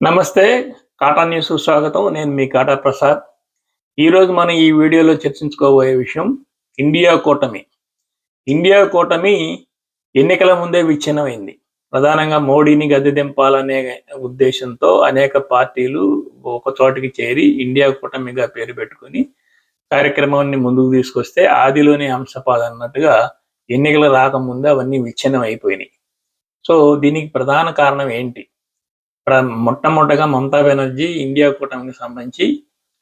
నమస్తే కాటా న్యూస్ స్వాగతం. నేను మీ కాటా ప్రసాద్. ఈరోజు మనం ఈ వీడియోలో చర్చించుకోబోయే విషయం ఇండియా కూటమి. ఇండియా కూటమి ఎన్నికల ముందే విచ్ఛిన్నమైంది. ప్రధానంగా మోడీని గద్దె దింపాలనే ఉద్దేశంతో అనేక పార్టీలు ఒక చోటికి చేరి ఇండియా కూటమిగా పేరు పెట్టుకుని కార్యక్రమాన్ని ముందుకు తీసుకొస్తే ఆదిలోనే అంశపాలు అన్నట్టుగా ఎన్నికలు రాకముందే అవన్నీ విచ్ఛిన్నం అయిపోయినాయి సో దీనికి ప్రధాన కారణం ఏంటి? మొట్టమొదటగా మమతా బెనర్జీ ఇండియా కూటమికి సంబంధించి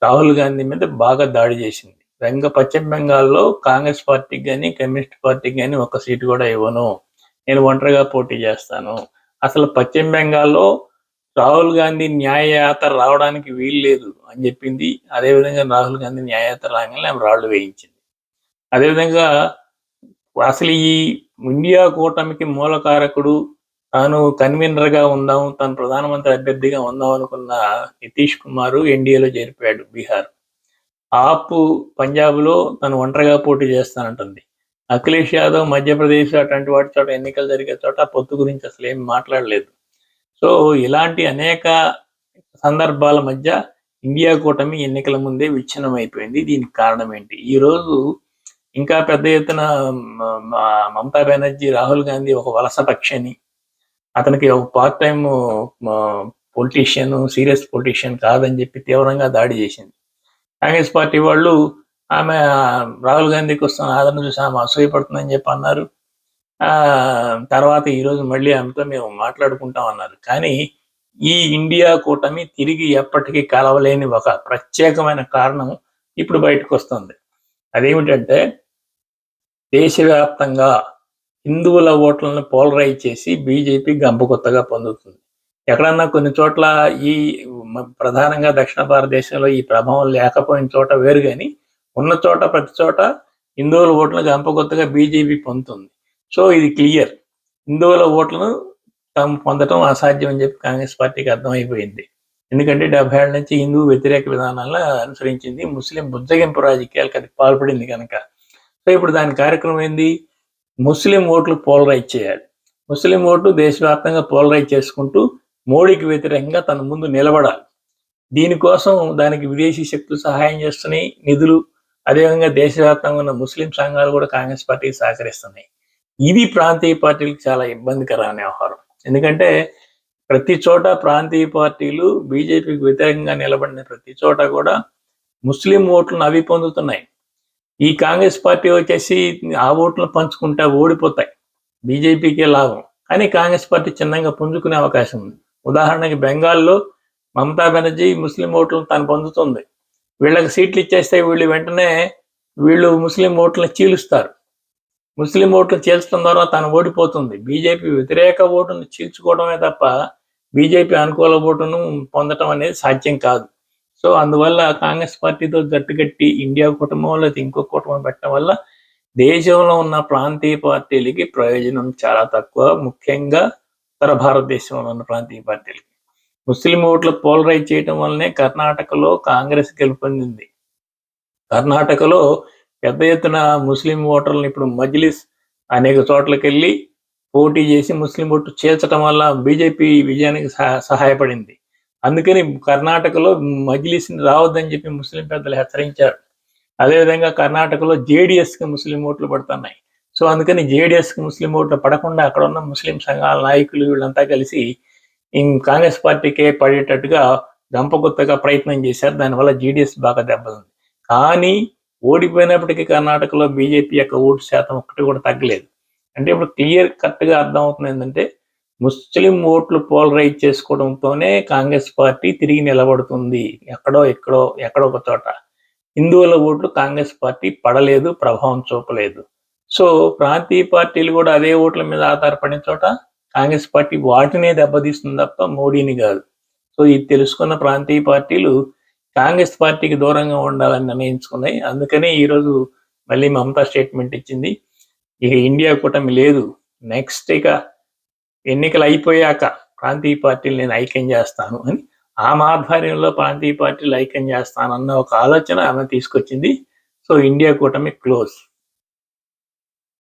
రాహుల్ గాంధీ మీద బాగా దాడి చేసింది. బెంగ పశ్చిమ బెంగాల్లో కాంగ్రెస్ పార్టీకి కానీ కమ్యూనిస్ట్ పార్టీకి కానీ ఒక్క సీటు కూడా ఇవ్వను. నేను ఒంటరిగా పోటీ చేస్తాను. అసలు పశ్చిమ బెంగాల్లో రాహుల్ గాంధీ న్యాయయాత్ర రావడానికి వీలు లేదు అని చెప్పింది. అదేవిధంగా రాహుల్ గాంధీ న్యాయయాత్ర రాగానే ఆమె రాళ్ళు వేయించింది. అదేవిధంగా అసలు ఈ ఇండియా కూటమికి మూలకారకుడు తాను కన్వీనర్గా ఉందాం తాను ప్రధానమంత్రి అభ్యర్థిగా ఉందాం అనుకున్న నితీష్ కుమార్ ఎన్డీఏలో చేరిపోయాడు బీహార్. ఆప్ పంజాబ్లో తను ఒంటరిగా పోటీ చేస్తానంటుంది. అఖిలేష్ యాదవ్ మధ్యప్రదేశ్ అటువంటి వాటి చోట ఎన్నికలు జరిగే చోట పొత్తు గురించి అసలు ఏమి మాట్లాడలేదు. సో ఇలాంటి అనేక సందర్భాల మధ్య ఇండియా కూటమి ఎన్నికల ముందే విచ్ఛిన్నం అయిపోయింది దీనికి కారణం ఏంటి? ఈ రోజు ఇంకా పెద్ద ఎత్తున మ- మమతా బెనర్జీ రాహుల్ గాంధీ ఒక వలస పక్షి అతనికి ఒక part time politician serious politician కాదని చెప్పి తీవ్రంగా దాడి చేసింది. కాంగ్రెస్ పార్టీ వాళ్ళు ఆమె రాహుల్ గాంధీకి వస్తున్న ఆదరణ చూసి ఆమె అసూయపడుతుందని చెప్పి అన్నారు. ఆ తర్వాత ఈ రోజు మళ్ళీ ఆమెతో మేము మాట్లాడుకుంటాం అన్నారు. కానీ ఈ ఇండియా కూటమి తిరిగి ఎప్పటికీ కలవలేని ఒక ప్రత్యేకమైన కారణం ఇప్పుడు బయటకు వస్తుంది. అదేమిటంటే దేశవ్యాప్తంగా హిందువుల ఓట్లను పోలరైజ్ చేసి బీజేపీ గంపకొత్తగా పొందుతుంది. ఎక్కడన్నా కొన్ని చోట్ల ఈ ప్రధానంగా దక్షిణ భారతదేశంలో ఈ ప్రభావం లేకపోయిన చోట వేరు కానీ ఉన్న చోట ప్రతి చోట హిందువుల ఓట్లను గంపకొత్తగా బీజేపీ పొందుతుంది. సో ఇది క్లియర్. హిందువుల ఓట్లను తాము పొందడం అసాధ్యం అని చెప్పి కాంగ్రెస్ పార్టీకి అర్థమైపోయింది. ఎందుకంటే డెబ్బై ఏళ్ళ నుంచి హిందూ వ్యతిరేక విధానాలను అనుసరించింది ముస్లిం బుజ్జగింపు రాజకీయాలకు అది పాల్పడింది కనుక. సో ఇప్పుడు దాని కార్యక్రమం ఏంది? ముస్లిం ఓట్లు పోలరైజ్ చేయాలి. ముస్లిం ఓట్లు దేశవ్యాప్తంగా పోలరైజ్ చేసుకుంటూ మోడీకి వ్యతిరేకంగా తన ముందు నిలబడాలి. దీనికోసం దానికి విదేశీ శక్తులు సహాయం చేస్తున్నాయి. నిధులు అదేవిధంగా దేశవ్యాప్తంగా ఉన్న ముస్లిం సంఘాలు కూడా కాంగ్రెస్ పార్టీకి సహకరిస్తున్నాయి. ఇది ప్రాంతీయ పార్టీలకు చాలా ఇబ్బందికరమైన వ్యవహారం. ఎందుకంటే ప్రతి చోట ప్రాంతీయ పార్టీలు బీజేపీకి వ్యతిరేకంగా నిలబడిన ప్రతి చోట కూడా ముస్లిం ఓట్లను అవి పొందుతున్నాయి ఈ కాంగ్రెస్ పార్టీ వచ్చేసి ఆ ఓట్లను పంచుకుంటే ఓడిపోతాయి. బీజేపీకే లాభం. కానీ కాంగ్రెస్ పార్టీ చిన్నగా పుంజుకునే అవకాశం ఉంది. ఉదాహరణకి బెంగాల్లో మమతా బెనర్జీ ముస్లిం ఓట్లను తాను పొందుతుంది వీళ్ళకి సీట్లు ఇచ్చేస్తే వీళ్ళు వెంటనే వీళ్ళు ముస్లిం ఓట్లను చీలుస్తారు. ముస్లిం ఓట్లు చీల్చడం ద్వారా తాను ఓడిపోతుంది. బీజేపీ వ్యతిరేక ఓటును చీల్చుకోవడమే తప్ప బీజేపీ అనుకూల ఓటును పొందడం అనేది సాధ్యం కాదు. సో అందువల్ల కాంగ్రెస్ పార్టీతో గట్టుగట్టి ఇండియా కుటుంబం లేదా ఇంకో కుటుంబం పెట్టడం వల్ల దేశంలో ఉన్న ప్రాంతీయ పార్టీలకి ప్రయోజనం చాలా తక్కువ. ముఖ్యంగా ఉత్తర భారతదేశంలో ఉన్న ప్రాంతీయ పార్టీలకి. ముస్లిం ఓట్లు పోలరైజ్ చేయడం వల్లనే కర్ణాటకలో కాంగ్రెస్ గెలుపొందింది. కర్ణాటకలో పెద్ద ఎత్తున ముస్లిం ఓటర్లను ఇప్పుడు మజ్లిస్ అనేక చోట్లకి వెళ్ళి పోటీ చేసి ముస్లిం ఓటు చేర్చడం వల్ల బీజేపీ విజయానికి సహాయపడింది. అందుకని కర్ణాటకలో మజ్లిస్ని రావద్దని చెప్పి ముస్లిం పెద్దలు హెచ్చరించారు. అదేవిధంగా కర్ణాటకలో జేడిఎస్కి ముస్లిం ఓట్లు పడుతున్నాయి. సో అందుకని జేడిఎస్కి ముస్లిం ఓట్లు పడకుండా అక్కడ ఉన్న ముస్లిం సంఘాల నాయకులు వీళ్ళంతా కలిసి ఇం- కాంగ్రెస్ పార్టీకే పడేటట్టుగా గంపగుత్తగా ప్రయత్నం చేశారు. దానివల్ల జేడిఎస్ బాగా దెబ్బతింది. కానీ ఓడిపోయినప్పటికీ కర్ణాటకలో బీజేపీ యొక్క ఓటు శాతం ఒక్కటి కూడా తగ్గలేదు. అంటే ఇప్పుడు క్లియర్ కట్గా అర్థం అవుతుంది ఏంటంటే ముస్లిం ఓట్లు పోలరైజ్ చేసుకోవడంతోనే కాంగ్రెస్ పార్టీ తిరిగి నిలబడుతుంది. ఎక్కడో ఎక్కడో ఎక్కడో ఒక చోట. హిందువుల ఓట్లు కాంగ్రెస్ పార్టీ పడలేదు ప్రభావం చూపలేదు. సో ప్రాంతీయ పార్టీలు కూడా అదే ఓట్ల మీద ఆధారపడిన చోట కాంగ్రెస్ పార్టీ వాటినే దెబ్బతీస్తుంది తప్ప మోడీని కాదు. సో ఇది తెలుసుకున్న ప్రాంతీయ పార్టీలు కాంగ్రెస్ పార్టీకి దూరంగా ఉండాలని నిర్ణయించుకున్నాయి. అందుకనే ఈరోజు మళ్ళీ మమతా స్టేట్మెంట్ ఇచ్చింది. ఇక ఇండియా కూటమి లేదు. నెక్స్ట్ ఇక ఎన్నికలు అయిపోయాక ప్రాంతీయ పార్టీలు నేను ఐక్యం చేస్తాను అని ఆమె ఆధ్వర్యంలో ప్రాంతీయ పార్టీలు ఐక్యం చేస్తానన్న ఒక ఆలోచన ఆమె తీసుకొచ్చింది. సో ఇండియా కూటమి క్లోజ్.